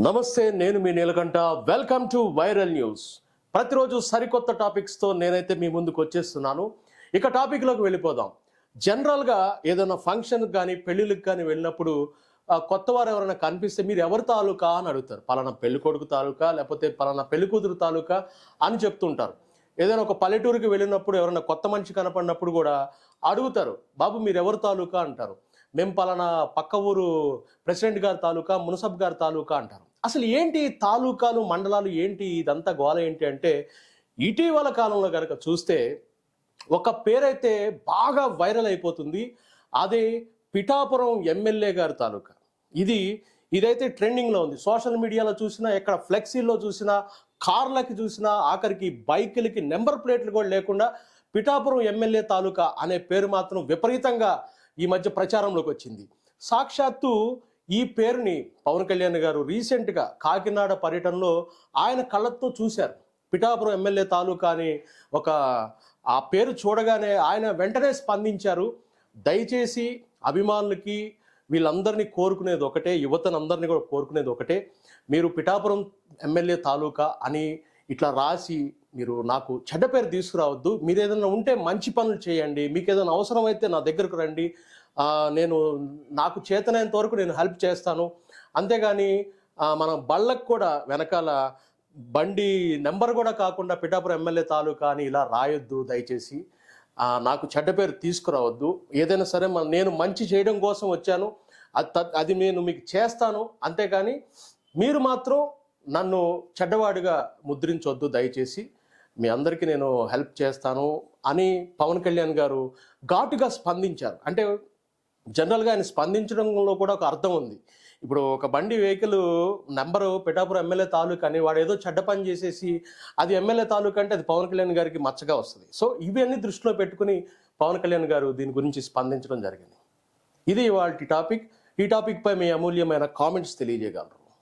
నమస్తే నేను మీ Neelakantha. Welcome to viral news ప్రతిరోజు సరికొత్త టాపిక్స్తో నేనైతే మీ ముందుకు వచ్చేస్తున్నాను. ఇక టాపిక్లోకి వెళ్ళిపోదాం. జనరల్గా ఏదైనా ఫంక్షన్కి కానీ పెళ్ళిళ్ళకి కానీ వెళ్ళినప్పుడు కొత్తవారు కొత్త వారు ఎవరైనా కనిపిస్తే మీరు ఎవరి తాలూకా అని అడుగుతారు. పలానా పెళ్ళి కొడుకు తాలూకా లేకపోతే పలానా పెళ్ళి కూతురు తాలూకా అని చెప్తుంటారు. ఏదైనా ఒక పల్లెటూరుకి వెళ్ళినప్పుడు ఎవరైనా కొత్త మనిషి కనపడినప్పుడు కూడా అడుగుతారు. బాబు మీరు ఎవరి తాలూకా? అంటారు. మేము పలానా పక్క ఊరు ప్రెసిడెంట్ గారి తాలూకా మునసబ్ గారి తాలూకా? అంటారు. అసలు ఏంటి తాలూకాలు మండలాలు ఏంటి ఇదంతా గోల ఏంటి అంటే ఇటీవల కాలంలో కనుక చూస్తే ఒక పేరైతే బాగా వైరల్ అయిపోతుంది. అదే పిఠాపురం ఎమ్మెల్యే గారి తాలూకా. ఇది ఇదైతే ట్రెండింగ్లో ఉంది. సోషల్ మీడియాలో చూసినా ఎక్కడ ఫ్లెక్సీల్లో చూసినా కార్లకి చూసినా ఆఖరికి బైకులకి నెంబర్ ప్లేట్లు కూడా లేకుండా పిఠాపురం ఎమ్మెల్యే తాలూకా అనే పేరు మాత్రం విపరీతంగా ఈ మధ్య ప్రచారంలోకి వచ్చింది. సాక్షాత్తు ఈ పేరుని పవన్ కళ్యాణ్ గారు రీసెంట్గా కాకినాడ పర్యటనలో ఆయన కళ్ళతో చూశారు. పిఠాపురం ఎమ్మెల్యే తాలూకా అని ఒక ఆ పేరు చూడగానే ఆయన వెంటనే స్పందించారు. దయచేసి అభిమానులకి వీళ్ళందరినీ కోరుకునేది ఒకటే యువతనందరినీ కూడా కోరుకునేది ఒకటే. మీరు పిఠాపురం ఎమ్మెల్యే తాలూకా అని ఇట్లా రాసి మీరు నాకు చెడ్డ పేరు తీసుకురావద్దు. మీరు ఏదైనా ఉంటే మంచి పనులు చేయండి. మీకు ఏదైనా అవసరమైతే నా దగ్గరకు రండి. నేను నాకు చేతనైనంత వరకు నేను హెల్ప్ చేస్తాను. అంతేగాని మన బళ్ళకు కూడా వెనకాల బండి నెంబర్ కూడా కాకుండా పిఠాపురం ఎమ్మెల్యే తాలూకా అని ఇలా రాయొద్దు దయచేసి. నాకు చెడ్డ పేరు తీసుకురావద్దు. ఏదైనా సరే మన- నేను మంచి చేయడం కోసం వచ్చాను. అది అది నేను మీకు చేస్తాను. అంతేగాని మీరు మాత్రం నన్ను చెడ్డవాడిగా ముద్రించొద్దు దయచేసి. మీ అందరికీ నేను హెల్ప్ చేస్తాను అని పవన్ కళ్యాణ్ గారు ఘాటుగా స్పందించారు. అంటే జనరల్గా ఆయన స్పందించడంలో కూడా ఒక అర్థం ఉంది. ఇప్పుడు ఒక బండి వెహికల్ నెంబరు పిఠాపురం ఎమ్మెల్యే తాలూకా అని వాడు ఏదో చెడ్డ పని చేసేసి అది ఎమ్మెల్యే తాలూకా అంటే అది పవన్ కళ్యాణ్ గారికి మచ్చగా వస్తుంది. సో ఇవన్నీ దృష్టిలో పెట్టుకుని పవన్ కళ్యాణ్ గారు దీని గురించి స్పందించడం జరిగింది. ఇది ఇవాళ టాపిక్. ఈ టాపిక్పై మీ అమూల్యమైన కామెంట్స్ తెలియజేయగలరు.